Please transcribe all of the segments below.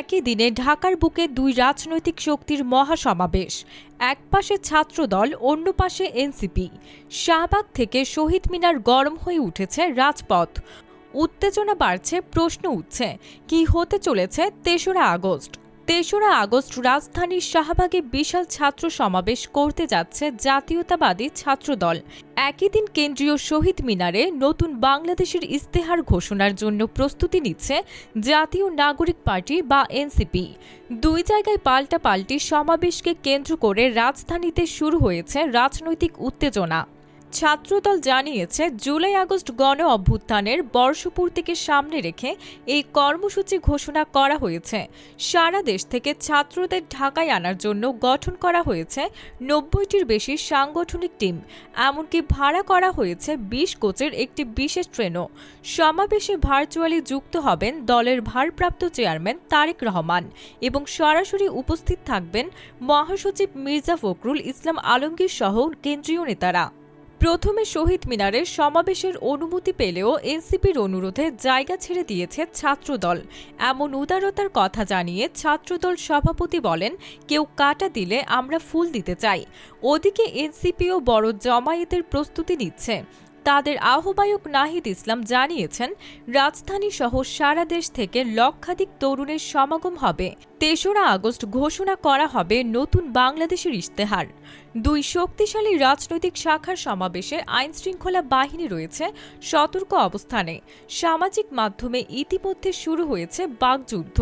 একই দিনে ঢাকার বুকে দুই রাজনৈতিক শক্তির মহাসমাবেশ। এক পাশে ছাত্রদল, অন্য পাশে এনসিপি। শাহবাগ থেকে শহীদ মিনার গরম হয়ে উঠেছে রাজপথ। উত্তেজনা বাড়ছে, প্রশ্ন উঠছে, কি হতে চলেছে তেসরা আগস্ট? তেসরা আগস্ট রাজধানীর শাহবাগে বিশাল ছাত্র সমাবেশ করতে যাচ্ছে জাতীয়তাবাদী ছাত্রদল। একই দিন কেন্দ্রীয় শহীদ মিনারে নতুন বাংলাদেশের ইস্তেহার ঘোষণার জন্য প্রস্তুতি নিচ্ছে জাতীয় নাগরিক পার্টি বা এনসিপি। দুই জায়গায় পাল্টাপাল্টি সমাবেশকে কেন্দ্র করে রাজধানীতে শুরু হয়েছে রাজনৈতিক উত্তেজনা। ছাত্রদল জানিয়েছে, জুলাই আগস্ট গণ অভ্যুত্থানের বর্ষপূর্তিকে সামনে রেখে এই কর্মসূচি ঘোষণা করা হয়েছে। সারা দেশ থেকে ছাত্রদের ঢাকায় আনার জন্য গঠন করা হয়েছে নব্বইটির বেশি সাংগঠনিক টিম। এমনকি ভাড়া করা হয়েছে বিশ কোচের একটি বিশেষ ট্রেনও। সমাবেশে ভার্চুয়ালি যুক্ত হবেন দলের ভারপ্রাপ্ত চেয়ারম্যান তারেক রহমান এবং সরাসরি উপস্থিত থাকবেন মহাসচিব মির্জা ফখরুল ইসলাম আলমগীর সহ কেন্দ্রীয় নেতারা। প্রথমে শহীদ মিনারে সমাবেশের অনুমতি পেলেও এনসিপির অনুরোধে জায়গা ছেড়ে দিয়েছে ছাত্রদল। এমন উদারতার কথা জানিয়ে ছাত্রদল সভাপতি বলেন, কেউ কাটা দিলে আমরা ফুল দিতে চাই। ওদিকে এনসিপিও বড় জমায়েতের প্রস্তুতি নিচ্ছে। তাদের আহ্বায়ক নাহিদ ইসলাম জানিয়েছেন, রাজধানী সহ সারা দেশ থেকে লক্ষাধিক তরুণের সমাগম হবে। তেসরা আগস্ট ঘোষণা করা হবে নতুন বাংলাদেশের ইশতেহার। দুই শক্তিশালী রাজনৈতিক শাখার সমাবেশে আইন শৃঙ্খলা বাহিনী রয়েছে সতর্ক অবস্থানে। সামাজিক মাধ্যমে ইতিমধ্যে শুরু হয়েছে বাগযুদ্ধ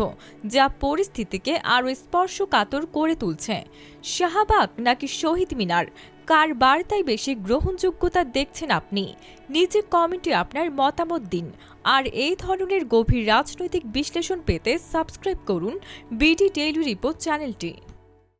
যা পরিস্থিতিকে আরও স্পর্শকাতর করে তুলছে। শাহবাগ নাকি শহীদ মিনার কার বার্তায় বেশি গ্রহণযোগ্যতা দেখছেন আপনি? নিজে কমেন্টে আপনার মতামত দিন। আর এই ধরনের গভীর রাজনৈতিক বিশ্লেষণ পেতে সাবস্ক্রাইব করুন বিডি ডেইলি রিপোর্ট চ্যানেলটি।